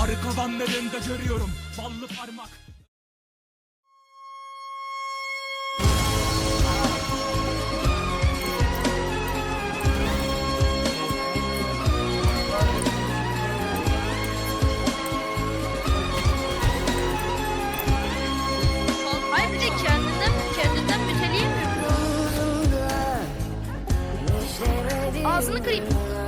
Arı kovanlarında görüyorum ballı parmak. De kendinden, kendinden müteleyemiyor. Ağzını kırayım.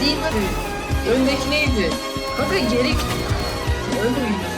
Değil tabii. Öndeki neydi? Kanka geri... Miydi?